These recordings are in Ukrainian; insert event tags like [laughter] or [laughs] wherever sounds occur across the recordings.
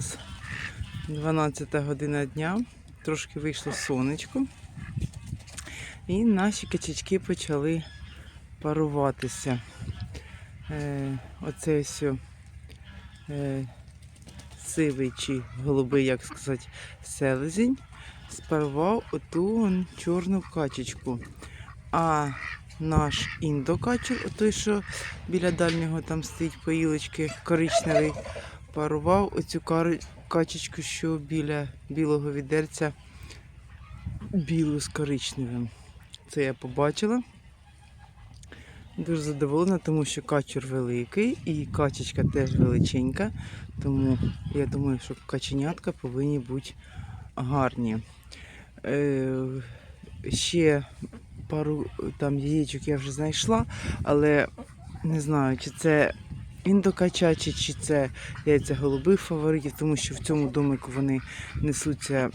нас 12 година дня, трошки вийшло сонечко. І наші качечки почали паруватися. Е, оце ось е, сивий чи голубий, як сказати, селезень спарував оту чорну качечку. А наш індокачур, той, що біля дальнього там стоїть поїлочки, коричневий, парував оцю качечку, що біля білого відерця білу з коричневим. Це я побачила. Дуже задоволена, тому що качур великий і качечка теж величенька. Тому я думаю, що каченятка повинні бути гарні. Е, ще пару там яєчок я вже знайшла, але не знаю, чи це індокачачі, чи це яйця голубих фаворитів, тому що в цьому домику вони несуться,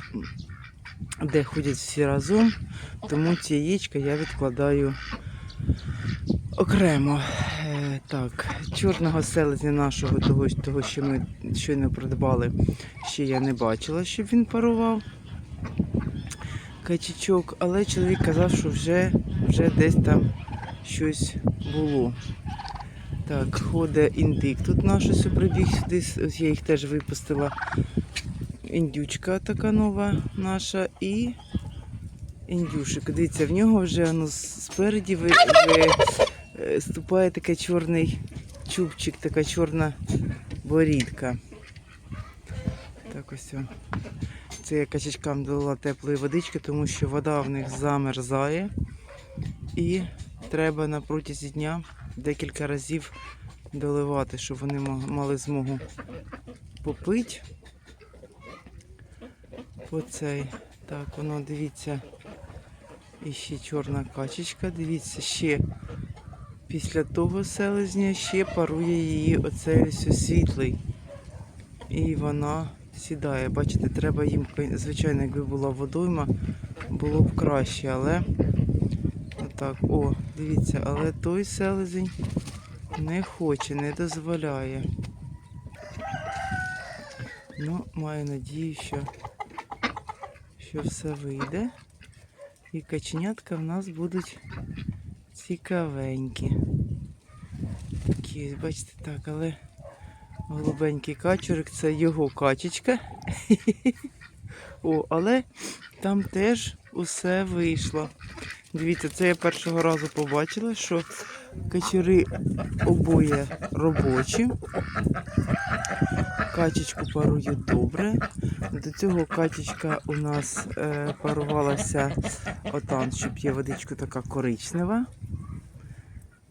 де ходять всі разом. Тому ці яєчка я відкладаю окремо. Е, так, чорного селезня нашого, того, того, що ми щойно придбали, ще я не бачила, щоб він парував качечок, але чоловік казав, що вже, вже десь там щось було. Так, ходить індик. Тут наш ось прибіг сюди, ось я їх теж випустила. Індючка така нова наша і індюшик. Дивіться, в нього вже ну, спереді ви, ви, е, ступає такий чорний чубчик, така чорна борідка. Так ось. Це я качечкам дала теплої водички, тому що вода в них замерзає. І треба на протязі дня декілька разів доливати, щоб вони мали змогу попити. По цей. Так, воно дивіться. І ще чорна качечка. Дивіться, ще після того селезня ще парує її оцей ось світлий. І вона сідає. Бачите, треба їм, звичайно, якби була водойма, було б краще, але отак, о, дивіться, але той селезень не хоче, не дозволяє. Ну, маю надію, що, що все вийде. І каченятка в нас будуть цікавенькі. Такі, бачите, так, але голубенький качурик це його качечка. [laughs] О, але там теж усе вийшло. Дивіться, це я першого разу побачила, що качури обоє робочі. Качечку парують добре. До цього качечка у нас е, парувалася отам, щоб є водичка така коричнева.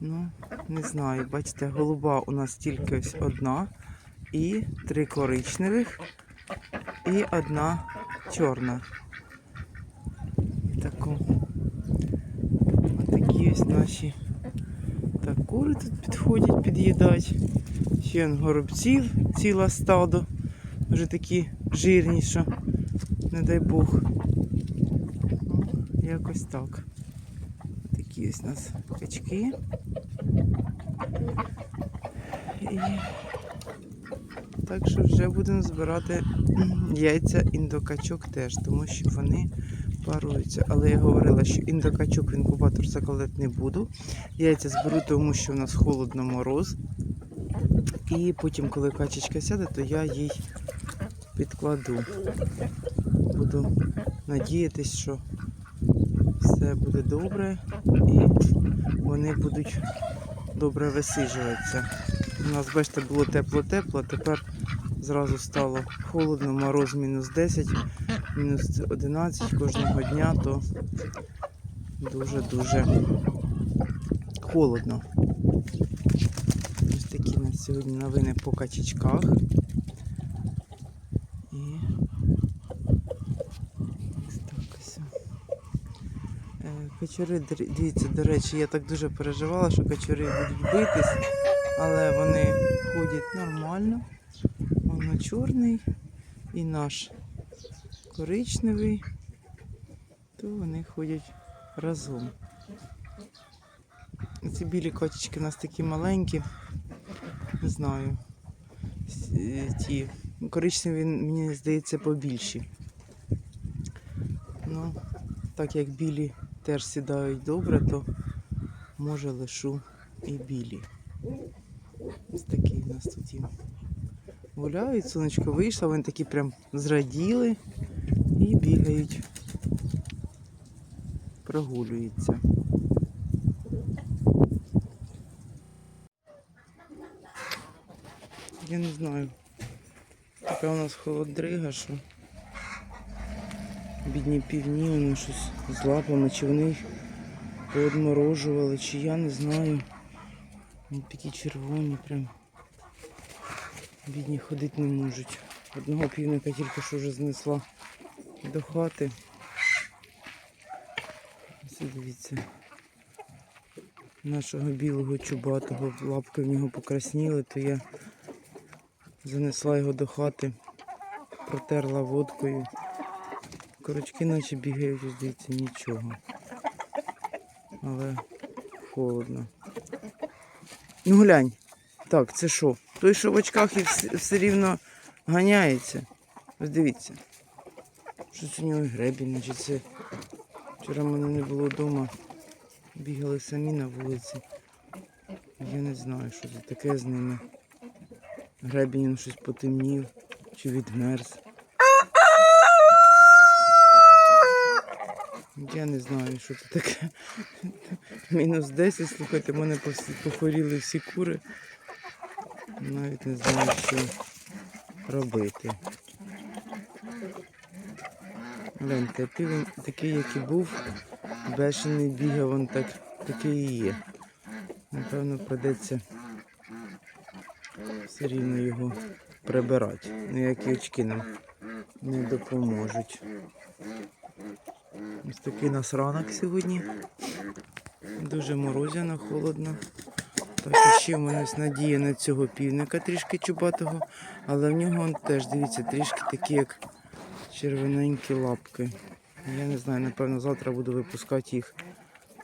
Ну, не знаю, бачите, голуба у нас тільки ось одна. І три коричневих, і одна чорна. Таку. Отакі ось наші так, кури тут підходять, під'їдають. Ще горобців ціле стадо. Вже такі жирні, що не дай Бог. Ну, якось так. Такі ось у нас качки. І так що вже будемо збирати яйця індокачок теж, тому що вони паруються. Але я говорила, що індокачок в інкубатор закладати не буду. Яйця зберу, тому що в нас холодно мороз. І потім, коли качечка сяде, то я їй підкладу. Буду надіятись, що все буде добре і вони будуть добре висиджуватися. У нас, бачите, було тепло-тепло, тепер зразу стало холодно, мороз мінус 10, мінус 11 кожного дня, то дуже-дуже холодно. Ось такі у нас сьогодні новини по качечках. І ось так. Е, Качури, дивіться, до речі, я так дуже переживала, що качури будуть битись, але вони ходять нормально. Воно чорний і наш коричневий, то вони ходять разом. Ці білі кочечки у нас такі маленькі. Не знаю. Ті коричневі, мені здається, побільші. Ну, так як білі теж сідають добре, то може лишу і білі. Ось такі у нас тут. Гуляють, сонечко вийшло, вони такі прям зраділи і бігають, прогулюються. Я не знаю. Така у нас холодрига, що бідні півні, вони щось з лапами, чи вони їх поодморожували, чи я не знаю. Вони такі червоні, прям бідні ходити не можуть. Одного півника тільки що вже знесла до хати. Ось дивіться. Нашого білого чубатого лапки в нього покрасніли, то я занесла його до хати, протерла водкою. Корочки наче бігають, дивіться, нічого. Але холодно. Ну глянь. Так, це що? Той, що в очках і все рівно ганяється. Ось дивіться. Щось у нього гребінь, чи це. Вчора мене не було вдома. Бігали самі на вулиці. Я не знаю, що це таке з ними. Гребінь щось потемнів чи відмерз. Я не знаю, що це таке. Мінус 10, слухайте, в мене похворіли всі кури. Навіть не знаю, що робити. Гляньте, півень такий, як і був, бешений бігав, він так, такий і є. Напевно, придеться все рівно його прибирати. Ніякі очки нам не допоможуть. Ось такий нас ранок сьогодні. Дуже морозяно, холодно. Так, ще в мене надія на цього півника трішки чубатого, але в нього он теж, дивіться, трішки такі, як червоненькі лапки. Я не знаю, напевно, завтра буду випускати їх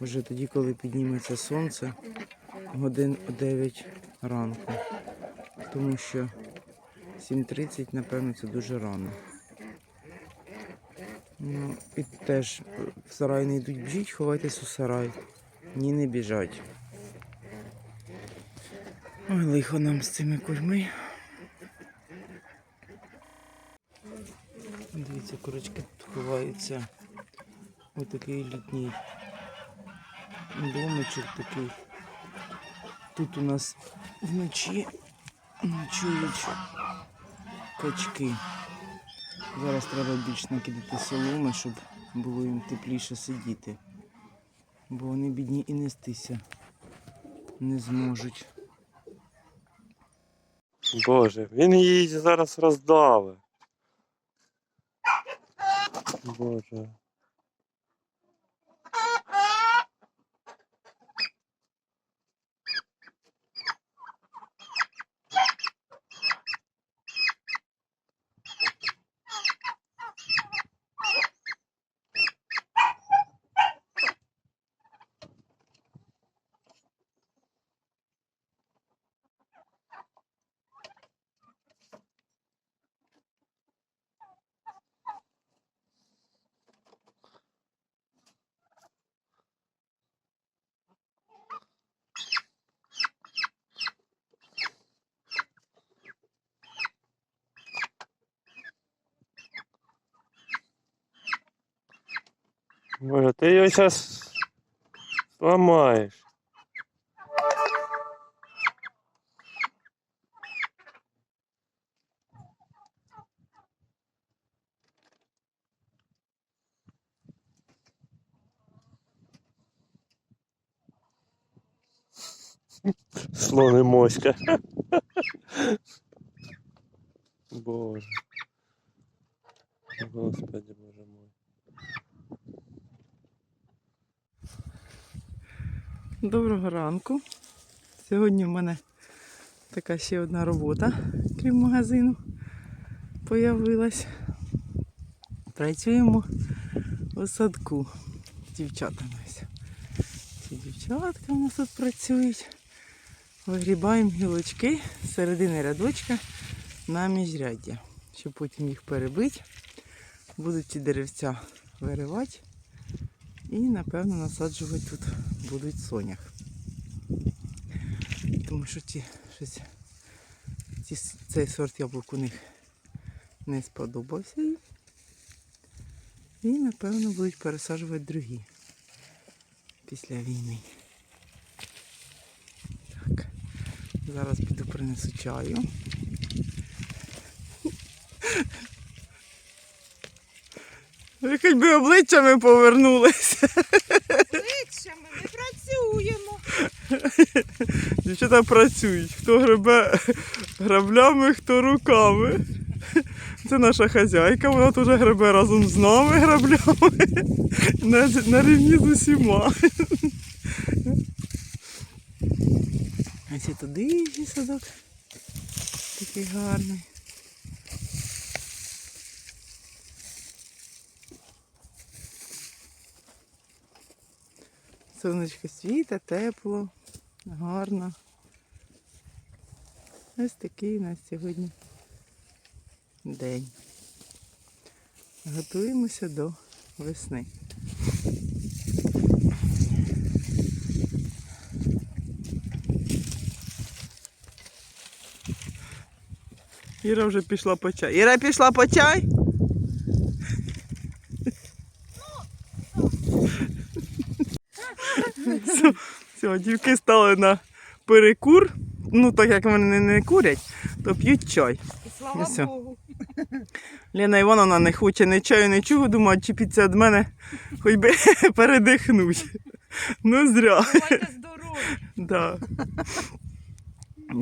вже тоді, коли підніметься сонце, годин о 9 ранку. Тому що 7.30, напевно, це дуже рано. Ну, і теж в сарай не йдуть біжіть, ховайтесь у сарай. Ні, не біжать. Ой, лихо нам з цими курьми. Дивіться, курочки тут ховаються. Ось такий літній домичок такий. Тут у нас вночі ночують качки. Зараз треба більш накидати соломи, щоб було їм тепліше сидіти. Бо вони бідні і нестися не зможуть. Боже, він її зараз роздавить. Боже. Боже, ти його зараз зламаєш. Слон і моська. [laughs] Боже. Господи, боже мой. Доброго ранку. Сьогодні в мене така ще одна робота, крім магазину, появилась. Працюємо у садку з дівчатами. Ці дівчатка у нас тут працюють. Вигрібаємо гілочки з середини рядочка на міжряддя. щоб потім їх перебити. Будуть ці деревця виривати і, напевно, насаджувати тут будуть сонях. Тому що ті, щось, ці, цей сорт яблук у них не сподобався їм. І, напевно, будуть пересаджувати другі після війни. Так, зараз піду принесу чаю. Хоч би обличчями повернулися. Обличчями ми працюємо. Дівчата працюють. Хто гребе [laughs] граблями, хто руками. [laughs] Це наша хазяйка, вона теж гребе разом з нами граблями. [laughs] На, на рівні з усіма. Ось туди садок. Такий гарний. Сонечко світа, тепло, гарно. Ось такий у нас сьогодні день. Готуємося до весни. Іра вже пішла по чай. Іра пішла по чай? [laughs] Все, дівки стали на перекур. Ну, так як вони не, не курять, то п'ють чай. І слава Все. Богу. [laughs] Лена Івановна не хоче ні чаю, нічого, думає, чіпіться від мене, хоч би [laughs] передихнуть. Ну, зря. Бувайте [laughs] здорові. Да.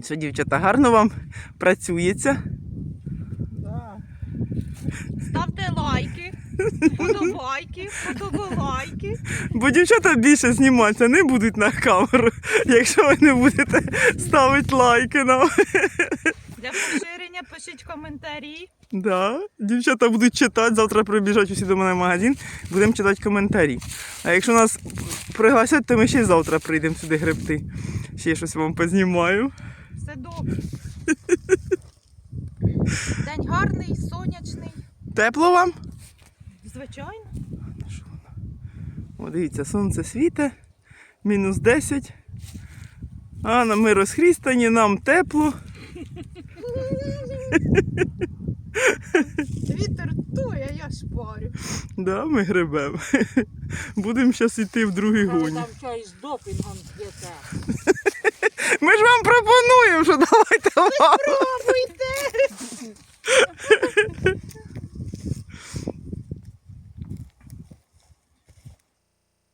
Що, дівчата, гарно вам працюється. Ставте лайки, подобайки, подобалайки. Бо дівчата більше зніматися не будуть на камеру, якщо ви не будете ставити лайки нам. Для поширення пишіть коментарі. Да. Дівчата будуть читати, завтра прибіжать усі до мене в магазин, будемо читати коментарі. А якщо нас пригласять, то ми ще й завтра прийдемо сюди гребти. Ще щось вам познімаю. Все добре. День гарний, сонячний. Тепло вам? Звичайно. О, дивіться, сонце світе, мінус 10. А на ми розхрістані, нам тепло. Вітер тує, я шпарю. Да, ми гребемо. Будемо зараз йти в другий гоні. Там чай з допінгом п'єте. Ми ж вам пропонуємо, що давайте вам. Пробуйте.